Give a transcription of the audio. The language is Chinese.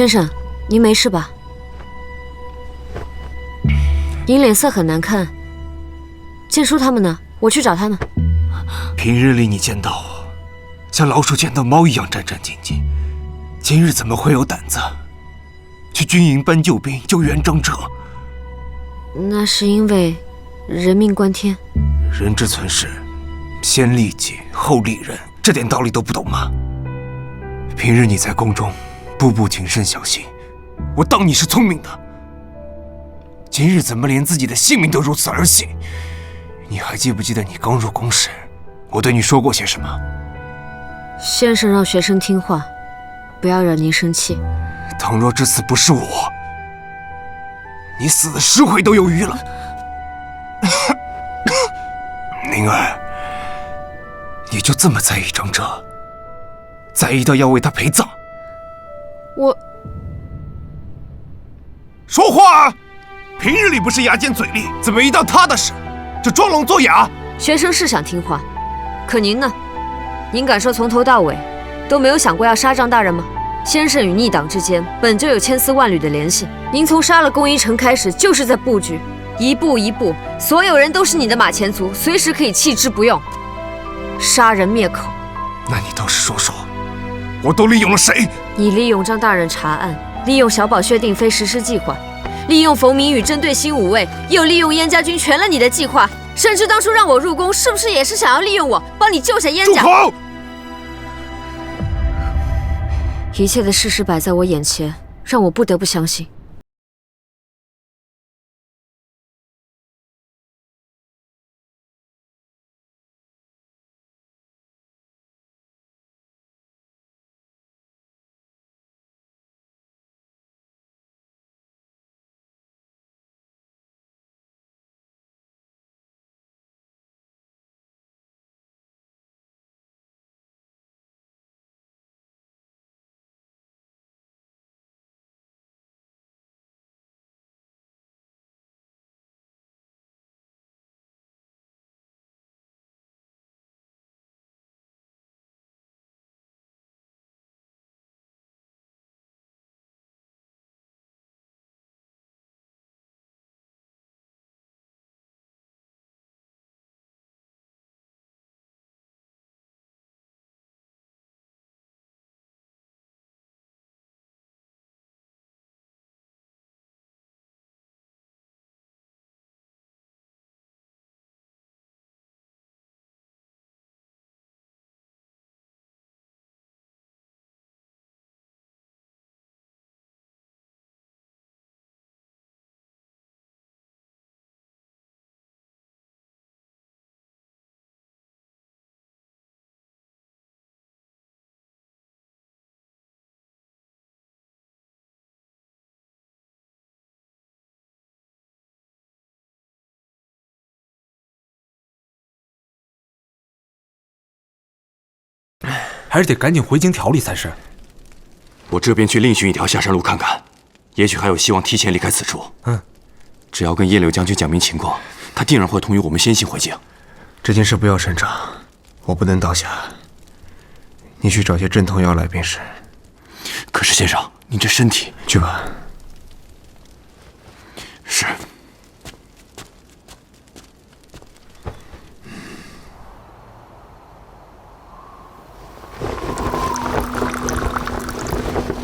先生，您没事吧？您脸色很难看。剑叔他们呢？我去找他们。平日里你见到我，像老鼠见到猫一样战战兢兢，今日怎么会有胆子去军营搬救兵、救援张者？那是因为人命关天。人之存世，先利己后利人，这点道理都不懂吗？平日你在宫中，步步谨慎小心，我当你是聪明的。今日怎么连自己的性命都如此儿戏？你还记不记得你刚入宫时，我对你说过些什么？先生让学生听话，不要惹您生气。倘若这次不是我，你死的十回都有余了。宁儿，你就这么在意张哲，在意到要为他陪葬？我说话啊，平日里不是牙尖嘴利，怎么一到他的事就装聋作哑？学生是想听话，可您呢？您敢说从头到尾都没有想过要杀张大人吗？先生与逆党之间本就有千丝万缕的联系，您从杀了龚一成开始就是在布局。一步一步，所有人都是你的马前卒，随时可以弃之不用，杀人灭口。那你倒是说说，我都利用了谁？你利用张大人查案，利用小宝薛定飞实施计划，利用冯明宇针对新五位，又利用燕家军全了你的计划，甚至当初让我入宫，是不是也是想要利用我，帮你救下燕家？住口！一切的事实摆在我眼前，让我不得不相信。还是得赶紧回京调理才是。我这边去另寻一条下山路看看，也许还有希望提前离开此处。嗯，只要跟叶柳将军讲明情况，他定然会同意我们先行回京。这件事不要擅长，我不能倒下。你去找些镇痛药来便是。可是先生，您这身体……去吧。